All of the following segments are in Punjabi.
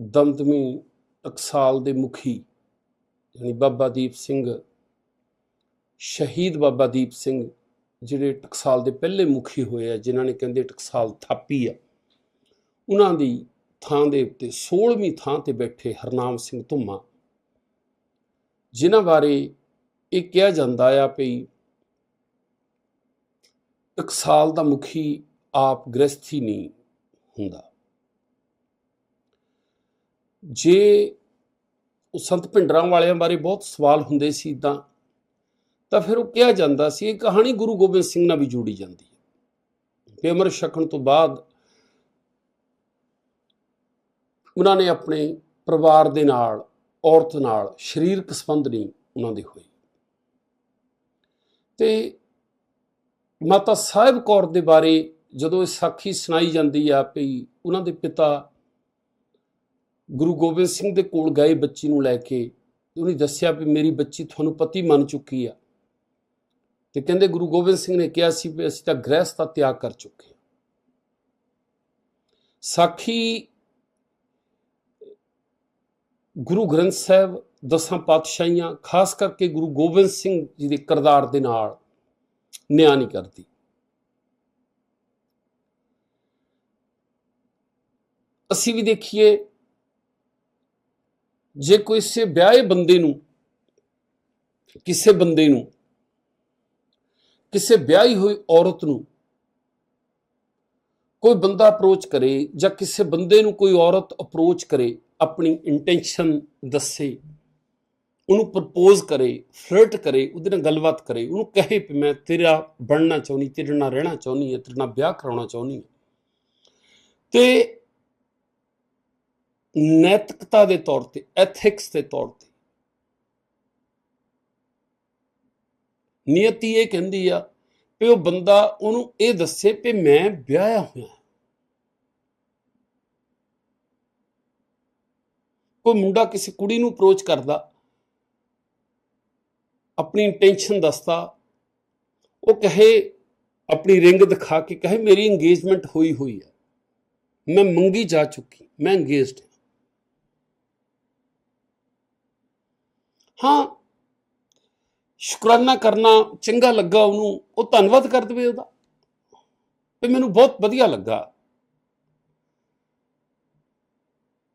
ਦਮਦਮੀ ਟਕਸਾਲ ਦੇ ਮੁਖੀ ਯਾਨੀ ਬਾਬਾ ਦੀਪ ਸਿੰਘ, ਸ਼ਹੀਦ ਬਾਬਾ ਦੀਪ ਸਿੰਘ ਜਿਹੜੇ ਟਕਸਾਲ ਦੇ ਪਹਿਲੇ ਮੁਖੀ ਹੋਏ ਆ, ਜਿਨ੍ਹਾਂ ਨੇ ਕਹਿੰਦੇ ਟਕਸਾਲ ਥਾਪੀ ਆ, ਉਹਨਾਂ ਦੀ ਥਾਂ ਦੇ ਉੱਤੇ 16ਵੀਂ ਥਾਂ ਤੇ ਬੈਠੇ ਹਰਨਾਮ ਸਿੰਘ ਧੁੰਮਾ, ਜਿਨ੍ਹਾਂ ਬਾਰੇ ਇਹ ਕਿਹਾ ਜਾਂਦਾ ਆ ਵੀ ਟਕਸਾਲ ਦਾ ਮੁਖੀ ਆਪ ਗ੍ਰਸਥੀ ਨਹੀਂ ਹੁੰਦਾ। ਜੇ ਉਹ ਸੰਤ ਭਿੰਡਰਾਂ ਵਾਲਿਆਂ ਬਾਰੇ ਬਹੁਤ ਸਵਾਲ ਹੁੰਦੇ ਸੀ ਤਾਂ ਤਾਂ ਫਿਰ ਉਹ ਕਿਹਾ ਜਾਂਦਾ ਸੀ, ਇਹ ਕਹਾਣੀ ਗੁਰੂ ਗੋਬਿੰਦ ਸਿੰਘ ਨਾਲ ਵੀ ਜੋੜੀ ਜਾਂਦੀ ਹੈ। ਕਿ ਛਕਣ ਤੋਂ ਬਾਅਦ ਉਹਨਾਂ ਨੇ ਆਪਣੇ ਪਰਿਵਾਰ ਦੇ ਨਾਲ, ਔਰਤ ਨਾਲ ਸਰੀਰਕ ਸੰਬੰਧ ਨਹੀਂ ਉਹਨਾਂ ਦੇ ਹੋਏ। ਤੇ ਮਾਤਾ ਸਾਹਿਬ ਕੌਰ ਦੇ ਬਾਰੇ ਜਦੋਂ ਇਹ ਸਾਖੀ ਸੁਣਾਈ ਜਾਂਦੀ ਆ ਵੀ ਉਹਨਾਂ ਦੇ ਪਿਤਾ ਗੁਰੂ ਗੋਬਿੰਦ ਸਿੰਘ ਦੇ ਕੋਲ ਗਏ ਬੱਚੀ ਨੂੰ ਲੈ ਕੇ ਉਹਨੇ ਦੱਸਿਆ ਵੀ ਮੇਰੀ ਬੱਚੀ ਤੁਹਾਨੂੰ ਪਤੀ ਮੰਨ ਚੁੱਕੀ ਆ। ਤੇ ਕਹਿੰਦੇ ਗੁਰੂ ਗੋਬਿੰਦ ਸਿੰਘ ਨੇ ਕਿਹਾ ਸੀ ਵੀ ਅਸੀਂ ਤਾਂ ਗ੍ਰਹਿਸਥ ਦਾ ਤਿਆਗ ਕਰ ਚੁੱਕੇ ਹਾਂ। ਸਾਖੀ ਗੁਰੂ ਗ੍ਰੰਥ ਸਾਹਿਬ, ਦਸਾਂ ਪਾਤਸ਼ਾਹੀਆਂ, ਖਾਸ ਕਰਕੇ ਗੁਰੂ ਗੋਬਿੰਦ ਸਿੰਘ ਜੀ ਦੇ ਕਿਰਦਾਰ ਦੇ ਨਾਲ ਨਿਆਂ ਨਹੀਂ ਕਰਦੀ। ਅਸੀਂ ਵੀ ਦੇਖੀਏ ਜੇ ਕੋਈ ਸੇ ਵਿਆਹੇ ਬੰਦੇ ਨੂੰ, ਕਿਸੇ ਬੰਦੇ ਨੂੰ, ਕਿਸੇ ਵਿਆਹੀ ਹੋਈ ਔਰਤ ਨੂੰ ਕੋਈ ਬੰਦਾ ਅਪਰੋਚ ਕਰੇ ਜਾਂ ਕਿਸੇ ਬੰਦੇ ਨੂੰ ਕੋਈ ਔਰਤ ਅਪਰੋਚ ਕਰੇ, ਆਪਣੀ ਇੰਟੈਂਸ਼ਨ ਦੱਸੇ, ਉਹਨੂੰ ਪ੍ਰਪੋਜ਼ ਕਰੇ ਫਲਰਟ ਕਰੇ, ਉਹਦੇ ਨਾਲ ਗੱਲਬਾਤ ਕਰੇ, ਉਹਨੂੰ ਕਹੇ ਕਿ ਮੈਂ ਤੇਰਾ ਬਣਨਾ ਚਾਹੁੰਦੀ, ਤੇਰੇ ਨਾਲ ਰਹਿਣਾ ਚਾਹੁੰਦੀ ਹਾਂ, ਤੇਰੇ ਨਾਲ ਵਿਆਹ ਕਰਾਉਣਾ ਚਾਹੁੰਦੀ ਹਾਂ। ਤੇ ਨੈਤਿਕਤਾ ਦੇ ਤੌਰ ਤੇ ਐਥਿਕਸ ਦੇ ਤੌਰ ਤੇ। ਨਿਯਤੀ ਇਹ ਕਹਿੰਦੀ ਆ ਕਿ ਉਹ ਬੰਦਾ ਉਹਨੂੰ ਇਹ ਦੱਸੇ ਕਿ ਮੈਂ ਵਿਆਹਿਆ ਹੋਇਆ। ਕੋਈ ਮੁੰਡਾ ਕਿਸੇ ਕੁੜੀ ਨੂੰ ਅਪਰੋਚ ਕਰਦਾ, ਆਪਣੀ ਇੰਟੈਂਸ਼ਨ ਦੱਸਦਾ, ਉਹ ਕਹੇ, ਆਪਣੀ ਰਿੰਗ ਦਿਖਾ ਕੇ ਕਹੇ, ਮੇਰੀ ਇੰਗੇਜਮੈਂਟ ਹੋਈ ਹੋਈ ਹੈ ਮੈਂ ਮੰਗੀ ਜਾ ਚੁੱਕੀ, ਮੈਂ ਇੰਗੇਜਡ ਹਾਂ, ਸ਼ੁਕਰਾਨਾ ਕਰਨਾ ਚੰਗਾ ਲੱਗਾ ਉਹਨੂੰ, ਉਹ ਧੰਨਵਾਦ ਕਰ ਦਵੇ ਉਹਦਾ। ਵੀ ਮੈਨੂੰ ਬਹੁਤ ਵਧੀਆ ਲੱਗਾ।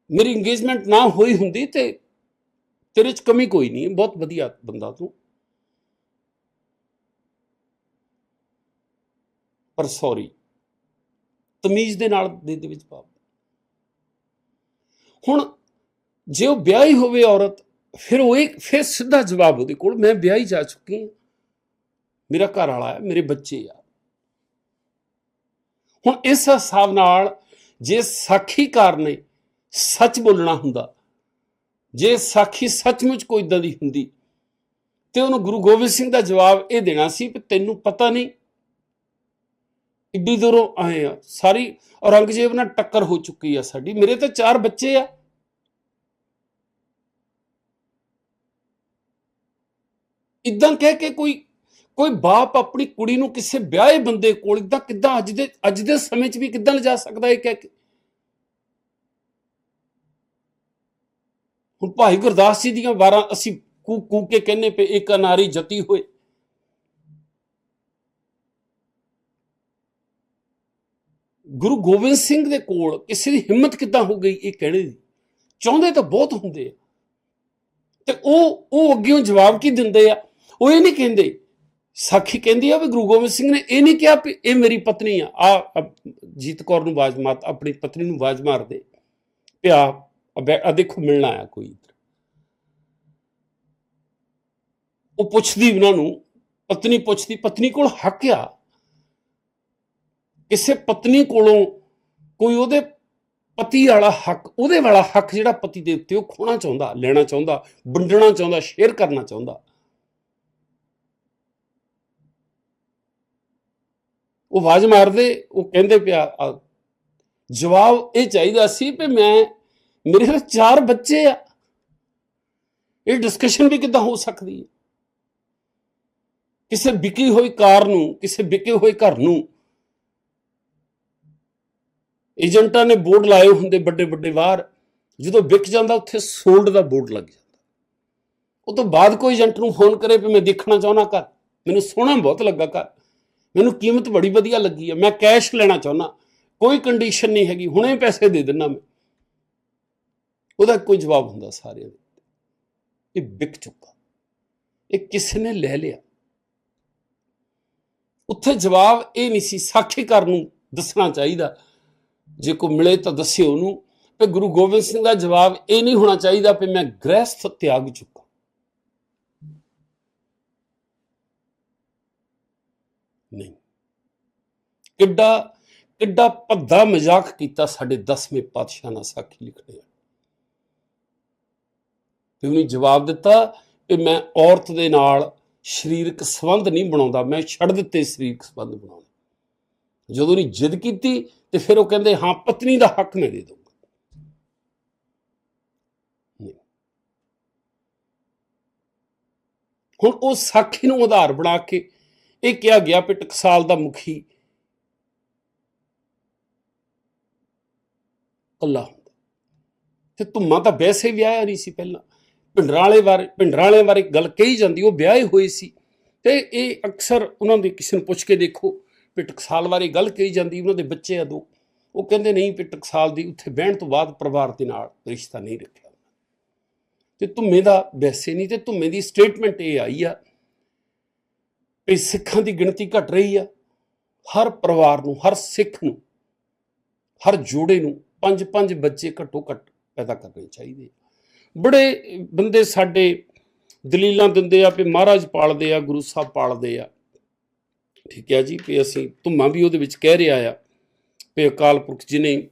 ਮੇਰੀ ਇੰਗੇਜਮੈਂਟ ਨਾ ਹੋਈ ਹੁੰਦੀ ਤੇ ਤੇਰੇ 'ਚ ਕਮੀ ਕੋਈ ਨਹੀਂ, ਬਹੁਤ ਵਧੀਆ ਬੰਦਾ ਤੂੰ। ਪਰ ਸੌਰੀ ਤਮੀਜ਼ ਦੇ ਨਾਲ ਦੇ ਦੇ ਵਿੱਚ ਪਾਪ ਹੁਣ ਜੇ ਉਹ ਵਿਆਹੀ ਹੋਵੇ ਔਰਤ ਫਿਰ ਉਹ ਇੱਕ ਫਿਰ ਸਿੱਧਾ ਜਵਾਬ ਉਹਦੇ ਕੋਲ, ਮੈਂ ਵਿਆਹੀ ਜਾ ਚੁੱਕੀ ਹਾਂ। ਮੇਰਾ ਘਰ ਵਾਲਾ ਹੈ, ਮੇਰੇ ਬੱਚੇ ਆ। ਹੁਣ ਇਸ ਹਿਸਾਬ ਨਾਲ ਜੇ ਸਾਖੀਕਾਰ ਨੇ ਸੱਚ ਬੋਲਣਾ ਹੁੰਦਾ, ਜੇ ਸਾਖੀ ਸੱਚਮੁੱਚ ਕੋਈ ਇਦਾਂ ਦੀ ਹੁੰਦੀ, ਤੇ ਉਹਨੂੰ ਗੁਰੂ ਗੋਬਿੰਦ ਸਿੰਘ ਦਾ ਜਵਾਬ ਇਹ ਦੇਣਾ ਸੀ ਕਿ ਤੈਨੂੰ ਪਤਾ ਨਹੀਂ ਇੱਡੀ ਦੂਰੋਂ ਆਏ ਆ। ਸਾਰੀ ਔਰੰਗਜ਼ੇਬ ਨਾਲ ਟੱਕਰ ਹੋ ਚੁੱਕੀ ਆ ਸਾਡੀ। ਮੇਰੇ ਤਾਂ ਚਾਰ ਬੱਚੇ ਆ। ਇਦਾਂ ਕਹਿ ਕੇ ਕੋਈ ਕੋਈ ਬਾਪ ਆਪਣੀ ਕੁੜੀ ਨੂੰ ਕਿਸੇ ਵਿਆਹੇ ਬੰਦੇ ਕੋਲ ਇਦਾਂ ਕਿੱਦਾਂ ਅੱਜ ਦੇ ਅੱਜ ਦੇ ਸਮੇਂ 'ਚ ਵੀ ਕਿੱਦਾਂ ਲਿਜਾ ਸਕਦਾ ਇਹ ਕਹਿ ਕੇ? ਹੁਣ ਭਾਈ ਗੁਰਦਾਸ ਜੀ ਦੀਆਂ ਵਾਰਾਂ ਅਸੀਂ ਕੂ ਕੂ ਕੇ ਕਹਿੰਨੇ ਪਏ, ਇੱਕ ਅਨਾਰੀ ਜਤੀ ਹੋਏ। ਗੁਰੂ ਗੋਬਿੰਦ ਸਿੰਘ ਦੇ ਕੋਲ ਕਿਸੇ ਦੀ ਹਿੰਮਤ ਕਿੱਦਾਂ ਹੋ ਗਈ ਇਹ ਕਹਿਣੇ ਦੀ? ਚਾਹੁੰਦੇ ਤਾਂ ਬਹੁਤ ਹੁੰਦੇ ਆ। ਤੇ ਉਹ ਉਹ ਅੱਗੇੋਂ ਜਵਾਬ ਕੀ ਦਿੰਦੇ ਆ? ਉਹ ਇਹ ਨਹੀਂ ਕਹਿੰਦੇ। ਸਾਖੀ ਕਹਿੰਦੀ ਆ ਵੀ ਗੁਰੂ ਗੋਬਿੰਦ ਸਿੰਘ ਨੇ ਇਹ ਨਹੀਂ ਕਿਹਾ ਵੀ ਇਹ ਮੇਰੀ ਪਤਨੀ ਆ। ਆ ਜੀਤ ਕੌਰ ਨੂੰ ਆਵਾਜ਼ ਮਾਰ, ਆਪਣੀ ਪਤਨੀ ਨੂੰ ਆਵਾਜ਼ ਮਾਰ ਦੇ ਪਿਆ ਆ ਦੇਖੋ ਮਿਲਣਾ ਆ ਕੋਈ ਉਹ ਪੁੱਛਦੀ ਉਹਨਾਂ ਨੂੰ, ਪਤਨੀ ਪੁੱਛਦੀ, ਪਤਨੀ ਕੋਲ ਹੱਕ ਆ। ਕਿਸੇ ਪਤਨੀ ਕੋਲੋਂ ਕੋਈ ਉਹਦੇ ਪਤੀ ਵਾਲਾ ਹੱਕ, ਉਹਦੇ ਵਾਲਾ ਹੱਕ ਜਿਹੜਾ ਪਤੀ ਦੇ ਉੱਤੇ ਉਹ ਖੋਣਾ ਚਾਹੁੰਦਾ, ਲੈਣਾ ਚਾਹੁੰਦਾ, ਵੰਡਣਾ ਚਾਹੁੰਦਾ ਸ਼ੇਅਰ ਕਰਨਾ ਚਾਹੁੰਦਾ। ਉਹ ਆਵਾਜ਼ ਮਾਰਦੇ, ਉਹ ਕਹਿੰਦੇ ਪਿਆ ਜਵਾਬ ਇਹ ਚਾਹੀਦਾ ਸੀ ਕਿ ਮੈਂ, ਮੇਰੇ ਨਾਲ ਚਾਰ ਬੱਚੇ ਆ। ਇਹ ਡਿਸਕਸ਼ਨ ਵੀ ਕਿੱਦਾਂ ਹੋ ਸਕਦੀ ਹੈ? ਕਿਸੇ ਵਿਕੀ ਹੋਈ ਕਾਰ ਨੂੰ, ਕਿਸੇ ਵਿਕੇ ਹੋਏ ਘਰ ਨੂੰ, ਏਜੰਟਾਂ ਨੇ ਬੋਰਡ ਲਾਏ ਹੁੰਦੇ ਵੱਡੇ ਵੱਡੇ ਬਾਹਰ ਜਦੋਂ ਵਿਕ ਜਾਂਦਾ ਉੱਥੇ ਸੋਲਡ ਦਾ ਬੋਰਡ ਲੱਗ ਜਾਂਦਾ। ਉਹ ਤੋਂ ਬਾਅਦ ਕੋਈ ਏਜੰਟ ਨੂੰ ਫੋਨ ਕਰੇ ਵੀ ਮੈਂ ਦੇਖਣਾ ਚਾਹੁੰਦਾ ਘਰ, ਮੈਨੂੰ ਸੋਹਣਾ ਬਹੁਤ ਲੱਗਾ ਘਰ। ਮੈਨੂੰ ਕੀਮਤ ਬੜੀ ਵਧੀਆ ਲੱਗੀ ਹੈ ਮੈਂ ਕੈਸ਼ ਲੈਣਾ ਚਾਹੁੰਦਾ, ਕੋਈ ਕੰਡੀਸ਼ਨ ਨਹੀਂ ਹੈਗੀ, ਹੁਣੇ ਪੈਸੇ ਦੇ ਦਿੰਦਾ ਮੈਂ। ਉਹਦਾ ਕੋਈ ਜਵਾਬ ਹੁੰਦਾ ਸਾਰਿਆਂ ਦੇ ਇਹ ਵਿਕ ਚੁੱਕਾ। ਇਹ ਕਿਸੇ ਨੇ ਲੈ ਲਿਆ। ਉੱਥੇ ਜਵਾਬ ਇਹ ਨਹੀਂ ਸੀ, ਸਾਖੀਕਾਰ ਨੂੰ ਦੱਸਣਾ ਚਾਹੀਦਾ। ਜੇ ਕੋਈ ਮਿਲੇ ਤਾਂ ਦੱਸਿਓ ਉਹਨੂੰ। ਤੇ ਗੁਰੂ ਗੋਬਿੰਦ ਸਿੰਘ ਦਾ ਜਵਾਬ ਇਹ ਨਹੀਂ ਹੋਣਾ ਚਾਹੀਦਾ ਕਿ ਮੈਂ ਗ੍ਰਹਿਸਥ ਤਿਆਗ ਚੁੱਕਾ। ਨਹੀਂ। ਕਿੱਡਾ ਕਿੱਡਾ ਭੱਦਾ ਮਜ਼ਾਕ ਕੀਤਾ ਸਾਡੇ 10ਵੇਂ ਪਾਤਸ਼ਾਹ ਨਾਲ ਸਾਖੀ ਲਿਖਦੇ ਆ ਤੇ ਉਹਨੇ ਜਵਾਬ ਦਿੱਤਾ ਕਿ ਮੈਂ ਔਰਤ ਦੇ ਨਾਲ ਸਰੀਰਕ ਸੰਬੰਧ ਨਹੀਂ ਬਣਾਉਂਦਾ, ਮੈਂ ਛੱਡ ਦਿੱਤੇ ਸਰੀਰਕ ਸੰਬੰਧ ਬਣਾਉਣੇ। ਜਦੋਂ ਉਹਨੇ ਜਿੱਦ ਕੀਤੀ ਤੇ ਫਿਰ ਉਹ ਕਹਿੰਦੇ, ਹਾਂ, ਪਤਨੀ ਦਾ ਹੱਕ ਮੈਂ ਦੇ ਦੂੰਗਾ ਹੁਣ ਉਹ ਸਾਖੀ ਨੂੰ ਆਧਾਰ ਬਣਾ ਕੇ ਇਹ ਕਿਹਾ ਗਿਆ ਕਿ ਟਕਸਾਲ ਦਾ ਮੁਖੀ ਕੱਲਾ ਹੁੰਦਾ। ਤੇ ਧੁੰਮਾ ਤਾਂ ਵੈਸੇ ਵਿਆਹਿਆ ਨਹੀਂ ਸੀ ਪਹਿਲਾਂ। ਭਿੰਡਰਾਂ ਵਾਲੇ ਬਾਰੇ, ਭਿੰਡਰਾਂ ਵਾਲੇ ਬਾਰੇ ਗੱਲ ਕਹੀ ਜਾਂਦੀ, ਉਹ ਵਿਆਹੇ ਹੋਏ ਸੀ। ਤੇ ਇਹ ਅਕਸਰ ਉਹਨਾਂ ਦੇ ਕਿਸੇ ਨੂੰ ਪੁੱਛ ਕੇ ਦੇਖੋ ਵੀ ਟਕਸਾਲ ਬਾਰੇ ਗੱਲ ਕਹੀ ਜਾਂਦੀ, ਉਹਨਾਂ ਦੇ ਬੱਚੇ ਆ ਦੋ। ਉਹ ਕਹਿੰਦੇ ਨਹੀਂ ਵੀ ਟਕਸਾਲ ਦੀ ਉੱਥੇ ਬਹਿਣ ਤੋਂ ਬਾਅਦ ਪਰਿਵਾਰ ਦੇ ਨਾਲ ਰਿਸ਼ਤਾ ਨਹੀਂ ਰੱਖਿਆ। ਤੇ ਧੁੰਮੇ ਦਾ ਵੈਸੇ ਨਹੀਂ, ਤੇ ਧੁੰਮੇ ਦੀ ਸਟੇਟਮੈਂਟ ਇਹ ਆਈ ਆ ਵੀ ਸਿੱਖਾਂ ਦੀ ਗਿਣਤੀ ਘਟ ਰਹੀ ਆ। ਹਰ ਪਰਿਵਾਰ ਨੂੰ, ਹਰ ਸਿੱਖ ਨੂੰ, ਹਰ ਜੋੜੇ ਨੂੰ ਪੰਜ ਪੰਜ ਬੱਚੇ ਘੱਟੋ ਘੱਟ ਪੈਦਾ ਕਰਨੇ ਚਾਹੀਦੇ ਬੜੇ ਬੰਦੇ ਸਾਡੇ ਦਲੀਲਾਂ ਦਿੰਦੇ ਆ ਵੀ ਮਹਾਰਾਜ ਪਾਲਦੇ ਆ, ਗੁਰੂ ਸਾਹਿਬ ਪਾਲਦੇ ਆ। ਠੀਕ ਹੈ ਜੀ, ਵੀ ਅਸੀਂ ਧੁੰਮਾ ਵੀ ਉਹਦੇ ਵਿੱਚ ਕਹਿ ਰਿਹਾ ਆ ਵੀ ਅਕਾਲ ਪੁਰਖ ਜੀ ਨੇ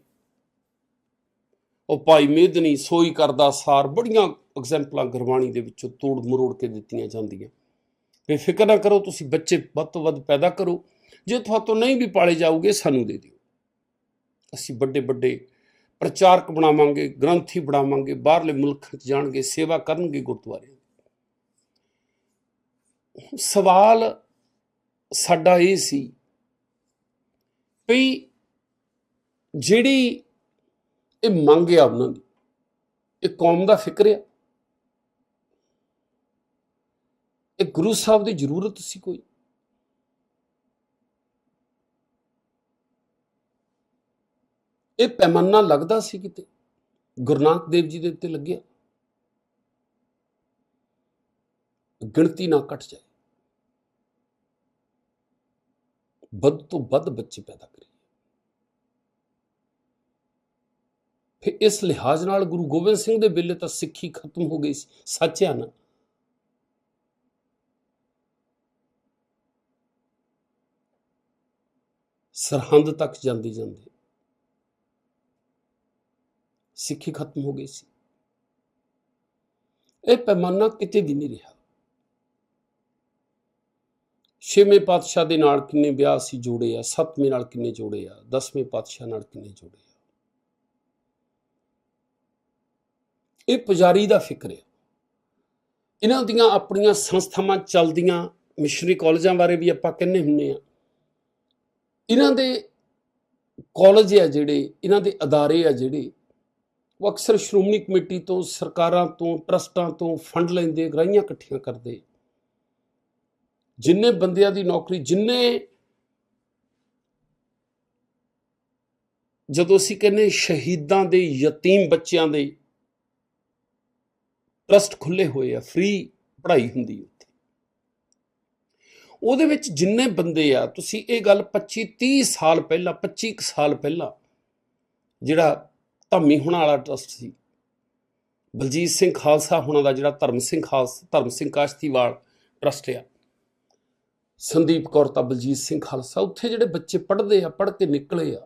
ਉਹ ਭਾਈ ਮੇਦਨੀ ਸੋਈ ਕਰਦਾ ਸਾਰ, ਬੜੀਆਂ ਐਗਜ਼ੈਂਪਲਾਂ ਗੁਰਬਾਣੀ ਦੇ ਵਿੱਚੋਂ ਤੋੜ ਮਰੋੜ ਕੇ ਦਿੱਤੀਆਂ ਜਾਂਦੀਆਂ। ਬੇਫਿਕਰ ਨਾ ਕਰੋ, ਤੁਸੀਂ ਬੱਚੇ ਵੱਧ ਤੋਂ ਵੱਧ ਪੈਦਾ ਕਰੋ। ਜੇ ਤੁਹਾਤੋਂ ਨਹੀਂ ਵੀ ਪਾਲੇ ਜਾਓਗੇ ਸਾਨੂੰ ਦੇ ਦਿਓ। ਅਸੀਂ ਵੱਡੇ ਵੱਡੇ ਪ੍ਰਚਾਰਕ ਬਣਾਵਾਂਗੇ, ਗ੍ਰੰਥੀ ਬਣਾਵਾਂਗੇ, ਬਾਹਰਲੇ ਮੁਲਕਾਂ 'ਚ ਜਾਣਗੇ, ਸੇਵਾ ਕਰਨਗੇ ਗੁਰਦੁਆਰੇ ਸਵਾਲ ਸਾਡਾ ਇਹ ਸੀ ਵੀ ਜਿਹੜੀ ਇਹ ਮੰਗ ਆ ਉਹਨਾਂ ਦੀ, ਇਹ ਕੌਮ ਦਾ ਫਿਕਰ ਆ। ਇਹ ਗੁਰੂ ਸਾਹਿਬ ਦੀ ਜ਼ਰੂਰਤ ਸੀ ਕੋਈ। ਇਹ ਪੈਮਾਨਾ ਲੱਗਦਾ ਸੀ ਕਿਤੇ। ਗੁਰੂ ਨਾਨਕ ਦੇਵ ਜੀ ਦੇ ਉੱਤੇ ਲੱਗਿਆ। ਗਿਣਤੀ ਨਾ ਘਟ ਜਾਏ। ਵੱਧ ਤੋਂ ਵੱਧ ਬੱਚੇ ਪੈਦਾ ਕਰੀਏ। ਫਿਰ ਇਸ ਲਿਹਾਜ਼ ਨਾਲ ਗੁਰੂ ਗੋਬਿੰਦ ਸਿੰਘ ਦੇ ਵੇਲੇ ਤਾਂ ਸਿੱਖੀ ਖਤਮ ਹੋ ਗਈ ਸੀ। ਸੱਚ ਹੈ ਨਾ? ਸਰਹੰਦ ਤੱਕ ਜਾਂਦੀ ਜਾਂਦੀ ਸਿੱਖੀ ਖਤਮ ਹੋ ਗਈ ਸੀ। ਇਹ ਪੈਮਾਨਾ ਕਿਤੇ ਵੀ ਨਹੀਂ ਰਿਹਾ। ਛੇਵੇਂ ਪਾਤਸ਼ਾਹ ਦੇ ਨਾਲ ਕਿੰਨੇ ਵਿਆਹ ਸੀ ਜੋੜੇ ਆ, ਸੱਤਵੇਂ ਨਾਲ ਕਿੰਨੇ ਜੋੜੇ ਆ, ਦਸਵੇਂ ਪਾਤਸ਼ਾਹ ਨਾਲ ਕਿੰਨੇ ਜੋੜੇ ਆ। ਇਹ ਪੁਜਾਰੀ ਦਾ ਫਿਕਰ ਹੈ ਇਹਨਾਂ ਦੀਆਂ ਆਪਣੀਆਂ ਸੰਸਥਾਵਾਂ ਚੱਲਦੀਆਂ, ਮਿਸ਼ਨਰੀ ਕਾਲਜਾਂ ਬਾਰੇ ਵੀ ਆਪਾਂ ਕਹਿੰਨੇ ਹੁੰਨੇ ਆ। ਇਹਨਾਂ ਦੇ ਕਾਲਜ ਆ ਜਿਹੜੇ, ਇਹਨਾਂ ਦੇ ਅਦਾਰੇ ਆ ਜਿਹੜੇ, ਉਹ ਅਕਸਰ ਸ਼੍ਰੋਮਣੀ ਕਮੇਟੀ ਤੋਂ, ਸਰਕਾਰਾਂ ਤੋਂ, ਟਰਸਟਾਂ ਤੋਂ ਫੰਡ ਲੈਂਦੇ ਗਰਾਈਆਂ ਇਕੱਠੀਆਂ ਕਰਦੇ। ਜਿੰਨੇ ਬੰਦਿਆਂ ਦੀ ਨੌਕਰੀ, ਜਿੰਨੇ ਜਦੋਂ ਅਸੀਂ ਕਹਿੰਦੇ ਸ਼ਹੀਦਾਂ ਦੇ, ਯਤੀਮ ਬੱਚਿਆਂ ਦੇ, ਟਰਸਟ ਖੁੱਲੇ ਹੋਏ ਆ, ਫ੍ਰੀ ਪੜ੍ਹਾਈ ਹੁੰਦੀ ਉੱਥੇ ਉਹਦੇ ਵਿੱਚ ਜਿੰਨੇ ਬੰਦੇ ਆ, ਤੁਸੀਂ ਇਹ ਗੱਲ 25 30 ਸਾਲ ਪਹਿਲਾਂ 25 ਕੁ ਸਾਲ ਪਹਿਲਾਂ ਜਿਹੜਾ ਧੰਮੀ ਹੋਣਾ ਵਾਲਾ ਟਰਸਟ ਸੀ, ਬਲਜੀਤ ਸਿੰਘ ਖਾਲਸਾ ਹੋਣਾ ਦਾ ਜਿਹੜਾ ਧਰਮ ਸਿੰਘ ਖਾਲਸਾ, ਧਰਮ ਸਿੰਘ ਕਾਸ਼ਤੀਵਾਲ ਟਰਸਟ ਆ, ਸੰਦੀਪ ਕੌਰ ਤਾਂ ਬਲਜੀਤ ਸਿੰਘ ਖਾਲਸਾ, ਉੱਥੇ ਜਿਹੜੇ ਬੱਚੇ ਪੜ੍ਹਦੇ ਆ, ਪੜ੍ਹ ਕੇ ਨਿਕਲੇ ਆ,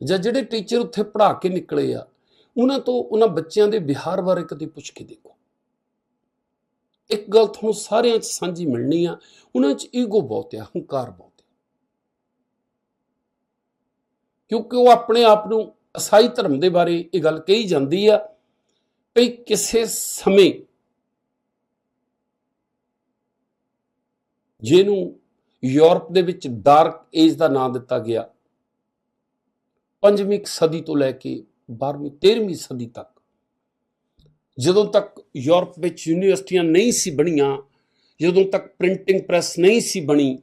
ਜਾਂ ਜਿਹੜੇ ਟੀਚਰ ਉੱਥੇ ਪੜ੍ਹਾ ਕੇ ਨਿਕਲੇ ਆ, ਉਹਨਾਂ ਤੋਂ, ਉਹਨਾਂ ਬੱਚਿਆਂ ਦੇ ਵਿਹਾਰ ਬਾਰੇ ਕਦੇ ਪੁੱਛ ਕੇ ਦੇਖੋ। ਇੱਕ ਗੱਲ ਤੁਹਾਨੂੰ ਸਾਰਿਆਂ 'ਚ ਸਾਂਝੀ ਮਿਲਣੀ ਆ, ਉਹਨਾਂ 'ਚ ਈਗੋ ਬਹੁਤ ਆ, ਹੰਕਾਰ ਬਹੁਤ ਆ। ਕਿਉਂਕਿ ਉਹ ਆਪਣੇ ਆਪ ਨੂੰ ਈਸਾਈ ਧਰਮ ਦੇ ਬਾਰੇ ਇਹ ਗੱਲ ਕਹੀ ਜਾਂਦੀ ਆ ਕਿ ਕਿਸੇ ਸਮੇਂ ਜਿਹਨੂੰ ਯੂਰਪ ਦੇ ਵਿੱਚ ਡਾਰਕ ਏਜ ਦਾ ਨਾਮ ਦਿੱਤਾ ਗਿਆ, ਪੰਜਵੀਂ ਸਦੀ ਤੋਂ ਲੈ ਕੇ 12ਵੀਂ 13ਵੀਂ ਸਦੀ ਤੱਕ ਜਦੋਂ ਤੱਕ ਯੂਰਪ ਵਿੱਚ ਯੂਨੀਵਰਸਿਟੀਆਂ ਨਹੀਂ ਸੀ ਬਣੀਆਂ, ਜਦੋਂ ਤੱਕ ਪ੍ਰਿੰਟਿੰਗ ਪ੍ਰੈਸ ਨਹੀਂ ਸੀ ਬਣੀ,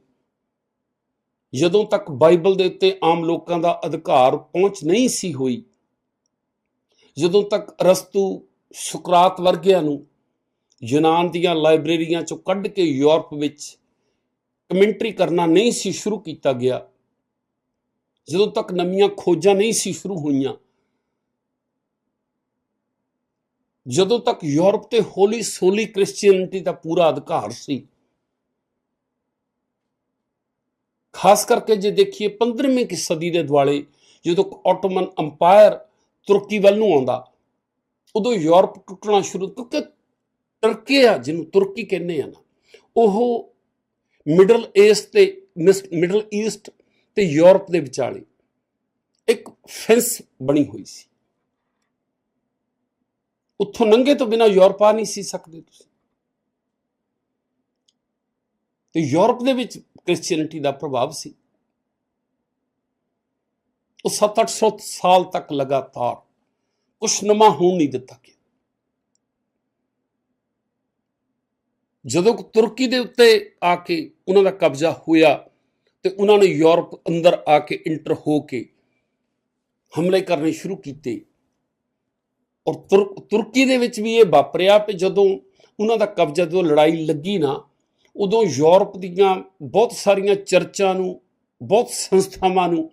ਜਦੋਂ ਤੱਕ ਬਾਈਬਲ ਦੇ ਉੱਤੇ ਆਮ ਲੋਕਾਂ ਦਾ ਅਧਿਕਾਰ ਪਹੁੰਚ ਨਹੀਂ ਸੀ ਹੋਈ, ਜਦੋਂ ਤੱਕ ਅਰਸਤੂ ਸੁਕਰਾਤ ਵਰਗਿਆਂ ਨੂੰ ਯੂਨਾਨ ਦੀਆਂ ਲਾਇਬ੍ਰੇਰੀਆਂ ਚੋਂ ਕੱਢ ਕੇ ਯੂਰਪ ਵਿੱਚ ਕਮੈਂਟਰੀ ਕਰਨਾ ਨਹੀਂ ਸੀ ਸ਼ੁਰੂ ਕੀਤਾ ਗਿਆ, ਜਦੋਂ ਤੱਕ ਨਵੀਆਂ ਖੋਜਾਂ ਨਹੀਂ ਸੀ ਸ਼ੁਰੂ ਹੋਈਆਂ ਜਦੋਂ ਤੱਕ ਯੂਰਪ ਤੇ ਹੋਲੀ ਸੋਲੀ ਕ੍ਰਿਸਚੀਅਨਿਟੀ ਦਾ ਪੂਰਾ ਅਧਿਕਾਰ ਸੀ, ਖਾਸ ਕਰਕੇ ਜੇ ਦੇਖੀਏ 15ਵੀਂ ਕਿ ਸਦੀ ਦੇ ਦੁਆਲੇ ਜਦੋਂ ਆਟੋਮਨ ਅੰਪਾਇਰ ਤੁਰਕੀ ਵੱਲ ਨੂੰ ਆਉਂਦਾ, ਉਦੋਂ ਯੂਰਪ ਟੁੱਟਣਾ ਸ਼ੁਰੂ ਕਿਉਂਕਿ ਤੁਰਕੀਆ ਜਿਹਨੂੰ ਤੁਰਕੀ ਕਹਿੰਦੇ ਆ ਨਾ, ਉਹ ਮਿਡਲ ਈਸਟ ਤੇ ਮਿਡਲ ਈਸਟ ਤੇ ਯੂਰਪ ਦੇ ਵਿਚਾਲੇ ਇੱਕ ਫੈਂਸ ਬਣੀ ਹੋਈ ਸੀ। ਉੱਥੋਂ ਨੰਗੇ ਤੋਂ ਬਿਨਾ ਯੂਰਪ ਆ ਨਹੀਂ ਸੀ ਸਕਦੇ ਤੁਸੀਂ। ਤੇ ਯੂਰਪ ਦੇ ਵਿੱਚ ਕ੍ਰਿਸਚੀਅਨਿਟੀ ਦਾ ਪ੍ਰਭਾਵ ਸੀ। ਉਹ 7-800 ਸਾਲ ਤੱਕ ਲਗਾਤਾਰ ਕੁਛ ਨਵਾਂ ਹੋਣ ਨਹੀਂ ਦਿੱਤਾ ਗਿਆ। ਜਦੋਂ ਤੁਰਕੀ ਦੇ ਉੱਤੇ ਆ ਕੇ ਉਹਨਾਂ ਦਾ ਕਬਜ਼ਾ ਹੋਇਆ ਤੇ ਉਹਨਾਂ ਨੇ ਯੂਰਪ ਅੰਦਰ ਆ ਕੇ ਇੰਟਰ ਹੋ ਕੇ ਹਮਲੇ ਕਰਨੇ ਸ਼ੁਰੂ ਕੀਤੇ। ਔਰ ਤੁਰਕੀ ਦੇ ਵਿੱਚ ਵੀ ਇਹ ਵਾਪਰਿਆ ਕਿ ਜਦੋਂ ਉਹਨਾਂ ਦਾ ਕਬਜ਼ਾ, ਜਦੋਂ ਲੜਾਈ ਲੱਗੀ ਨਾ, ਉਦੋਂ ਯੂਰਪ ਦੀਆਂ ਬਹੁਤ ਸਾਰੀਆਂ ਚਰਚਾਂ ਨੂੰ, ਬਹੁਤ ਸੰਸਥਾਵਾਂ ਨੂੰ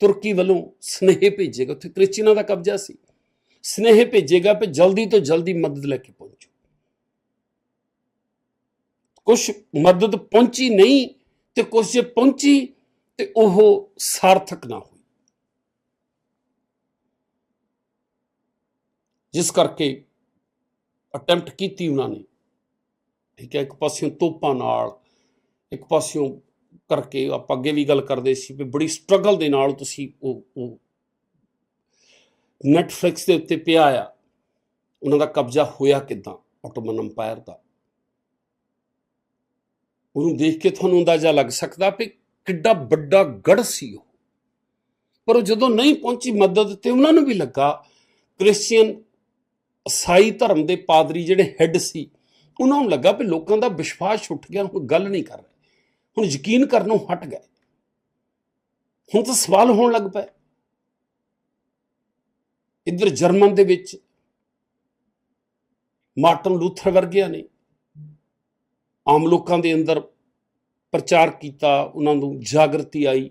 ਤੁਰਕੀ ਵੱਲੋਂ ਸਨੇਹ ਭੇਜੇਗਾ। ਉੱਥੇ ਕ੍ਰਿਸਚੀਅਨਾਂ ਦਾ ਕਬਜ਼ਾ ਸੀ। ਸਨੇਹ ਭੇਜੇਗਾ ਕਿ ਜਲਦੀ ਤੋਂ ਜਲਦੀ ਮਦਦ ਲੈ ਕੇ ਪਹੁੰਚੋ। ਕੁਝ ਮਦਦ ਪਹੁੰਚੀ ਨਹੀਂ ਤੇ ਕੁਝ ਜੇ ਪਹੁੰਚੀ ਤੇ ਉਹ ਸਾਰਥਕ ਨਾ ਹੋਈ ਜਿਸ ਕਰਕੇ ਅਟੈਂਪਟ ਕੀਤੀ ਉਹਨਾਂ ਨੇ। ਠੀਕ ਹੈ, ਇੱਕ ਪਾਸਿਓਂ ਤੋਪਾਂ ਨਾਲ, ਇੱਕ ਪਾਸਿਓਂ ਕਰਕੇ ਆਪਾਂ ਅੱਗੇ ਵੀ ਗੱਲ ਕਰਦੇ ਸੀ ਵੀ ਬੜੀ ਸਟਰਗਲ ਦੇ ਨਾਲ ਤੁਸੀਂ ਉਹ ਉਹ ਨੈਟਫਲਿਕਸ ਦੇ ਉੱਤੇ ਪਿਆ ਆ। ਉਹਨਾਂ ਦਾ ਕਬਜ਼ਾ ਹੋਇਆ ਕਿਦਾਂ? ਆਟੋਮਨ ਅੰਪਾਇਰ ਦਾ। ਉਹਨੂੰ ਦੇਖ ਕੇ ਤੁਹਾਨੂੰ ਅੰਦਾਜ਼ਾ ਲੱਗ ਸਕਦਾ ਕਿ ਕਿੱਡਾ ਵੱਡਾ ਗੜ ਸੀ ਉਹ। ਪਰ ਉਹ ਜਦੋਂ ਨਹੀਂ ਪਹੁੰਚੀ ਮਦਦ ਤੇ ਉਹਨਾਂ ਨੂੰ ਵੀ ਲੱਗਾ, ਕ੍ਰਿਸਚੀਅਨ ਈਸਾਈ ਧਰਮ ਦੇ ਪਾਦਰੀ ਜਿਹੜੇ ਹੈੱਡ ਸੀ, ਉਹਨਾਂ ਨੂੰ ਲੱਗਾ ਕਿ ਲੋਕਾਂ ਦਾ ਵਿਸ਼ਵਾਸ ਉੱਠ ਗਿਆ, ਹੁਣ ਗੱਲ ਨਹੀਂ ਕਰ ਰਹੇ। ਹੁਣ ਯਕੀਨ ਕਰਨੋਂ ਹਟ ਗਏ। ਹੁਣ ਤਾਂ ਸਵਾਲ ਹੋਣ ਲੱਗ ਪਏ। ਇੱਧਰ ਜਰਮਨ ਦੇ ਵਿੱਚ ਮਾਰਟਨ ਲੂਥਰ ਵਰਗਿਆਂ ਨੇ ਆਮ ਲੋਕਾਂ ਦੇ ਅੰਦਰ ਪ੍ਰਚਾਰ ਕੀਤਾ, ਉਹਨਾਂ ਨੂੰ ਜਾਗਰਤੀ ਆਈ।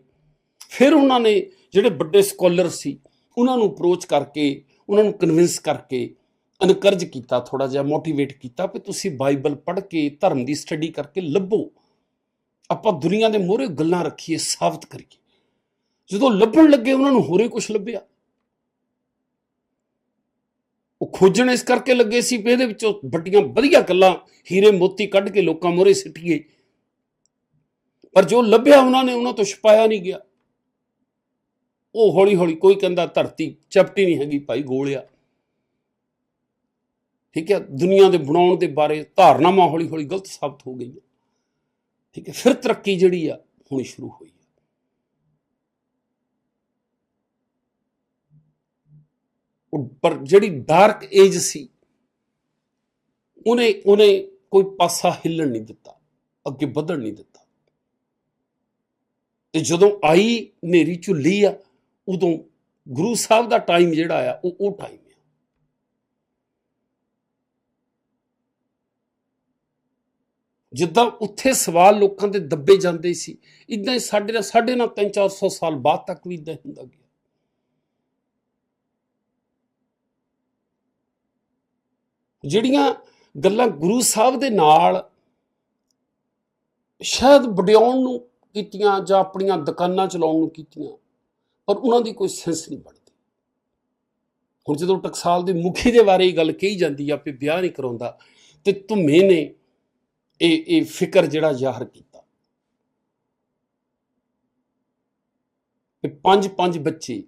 ਫਿਰ ਉਹਨਾਂ ਨੇ ਜਿਹੜੇ ਵੱਡੇ ਸਕਾਲਰ ਸੀ, ਉਹਨਾਂ ਨੂੰ ਅਪਰੋਚ ਕਰਕੇ, ਉਹਨਾਂ ਨੂੰ ਕਨਵਿੰਸ ਕਰਕੇ ਇਨਕਰਜ ਕੀਤਾ ਥੋੜਾ ਜਿਹਾ ਮੋਟੀਵੇਟ ਕੀਤਾ ਕਿ ਤੁਸੀਂ ਬਾਈਬਲ ਪੜ੍ਹ ਕੇ, ਧਰਮ ਦੀ ਸਟੱਡੀ ਕਰਕੇ ਲੱਭੋ। ਆਪਾਂ ਦੁਨੀਆ ਦੇ ਮੋਹਰੇ ਗੱਲਾਂ ਰੱਖੀਏ, ਸਾਬਤ ਕਰੀਏ। ਜਦੋਂ ਲੱਭਣ ਲੱਗੇ ਉਹਨਾਂ ਨੂੰ ਹੋਰੇ ਕੁਝ ਲੱਭਿਆ। ਉਹ ਖੋਜਣ ਇਸ ਕਰਕੇ ਲੱਗੇ ਸੀ ਵੀ ਇਹਦੇ ਵਿੱਚੋਂ ਵੱਡੀਆਂ ਵਧੀਆ ਗੱਲਾਂ ਹੀਰੇ ਮੋਤੀ ਕੱਢ ਕੇ ਲੋਕਾਂ ਮੋਹਰੇ ਸਿੱਟੀਏ। ਪਰ ਜੋ ਲੱਭਿਆ ਉਹਨਾਂ ਨੇ, ਉਹਨਾਂ ਤੋਂ ਛਪਾਇਆ ਨਹੀਂ ਗਿਆ। ਉਹ ਹੌਲੀ ਹੌਲੀ ਕੋਈ ਕਹਿੰਦਾ ਧਰਤੀ ਚਪਟੀ ਨਹੀਂ ਹੈਗੀ, ਭਾਈ ਗੋਲਿਆ ਠੀਕ ਹੈ, ਦੁਨੀਆ ਦੇ ਬਣਾਉਣ ਦੇ ਬਾਰੇ ਧਾਰਨਾਵਾਂ ਹੌਲੀ ਹੌਲੀ ਗਲਤ ਸਾਬਤ ਹੋ ਗਈਆਂ। ਠੀਕ ਹੈ, ਫਿਰ ਤਰੱਕੀ ਜਿਹੜੀ ਆ, ਹੋਣੀ ਸ਼ੁਰੂ ਹੋਈ ਪਰ ਜਿਹੜੀ ਡਾਰਕ ਏਜ ਸੀ, ਉਹਨੇ ਉਹਨੇ ਕੋਈ ਪਾਸਾ ਹਿੱਲਣ ਨਹੀਂ ਦਿੱਤਾ, ਅੱਗੇ ਵਧਣ ਨਹੀਂ ਦਿੱਤਾ। ਤੇ ਜਦੋਂ ਆਈ ਨੇਰੀ ਝੁੱਲੀ ਆ, ਉਦੋਂ ਗੁਰੂ ਸਾਹਿਬ ਦਾ ਟਾਈਮ ਜਿਹੜਾ ਆ, ਉਹ ਉਹ ਟਾਈਮ ਆ ਜਿੱਦਾਂ ਉੱਥੇ ਸਵਾਲ ਲੋਕਾਂ ਦੇ ਦੱਬੇ ਜਾਂਦੇ ਸੀ ਇਦਾਂ ਹੀ ਸਾਡੇ ਨਾਲ ਸਾਡੇ ਨਾਲ 3-400 ਸਾਲ ਬਾਅਦ ਤੱਕ ਵੀ ਇਦਾਂ ਹੁੰਦਾ ਗਿਆ। ਜਿਹੜੀਆਂ ਗੱਲਾਂ ਗੁਰੂ ਸਾਹਿਬ ਦੇ ਨਾਲ ਸ਼ਾਇਦ ਵਡਿਆਉਣ ਨੂੰ ਕੀਤੀਆਂ ਜਾਂ ਆਪਣੀਆਂ ਦੁਕਾਨਾਂ ਚਲਾਉਣ ਨੂੰ ਕੀਤੀਆਂ, ਪਰ ਉਹਨਾਂ ਦੀ ਕੋਈ ਸੈਂਸ ਨਹੀਂ ਬਣਦੀ। ਹੁਣ ਜਦੋਂ ਟਕਸਾਲ ਦੇ ਮੁਖੀ ਦੇ ਬਾਰੇ ਹੀ ਗੱਲ ਕਹੀ ਜਾਂਦੀ ਆ ਕਿ ਵਿਆਹ ਨਹੀਂ ਕਰਾਉਂਦਾ, ਤੇ ਧੁੰਮੇ ਨੇ ਇਹ ਇਹ ਫਿਕਰ ਜਿਹੜਾ ਜ਼ਾਹਰ ਕੀਤਾ। ਕਿ ਪੰਜ ਪੰਜ ਬੱਚੇ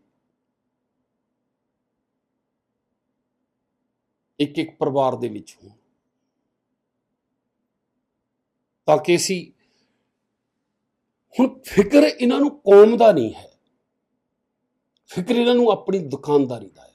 ਇੱਕ ਇੱਕ ਪਰਿਵਾਰ ਦੇ ਵਿੱਚ ਹੋਣ। ਤਾਂ ਕਿ ਅਸੀਂ ਹੁਣ ਫਿਕਰ ਇਹਨਾਂ ਨੂੰ ਕੌਮ ਦਾ ਨਹੀਂ ਹੈ। ਫਿਕਰ ਇਹਨਾਂ ਨੂੰ ਆਪਣੀ ਦੁਕਾਨਦਾਰੀ ਦਾ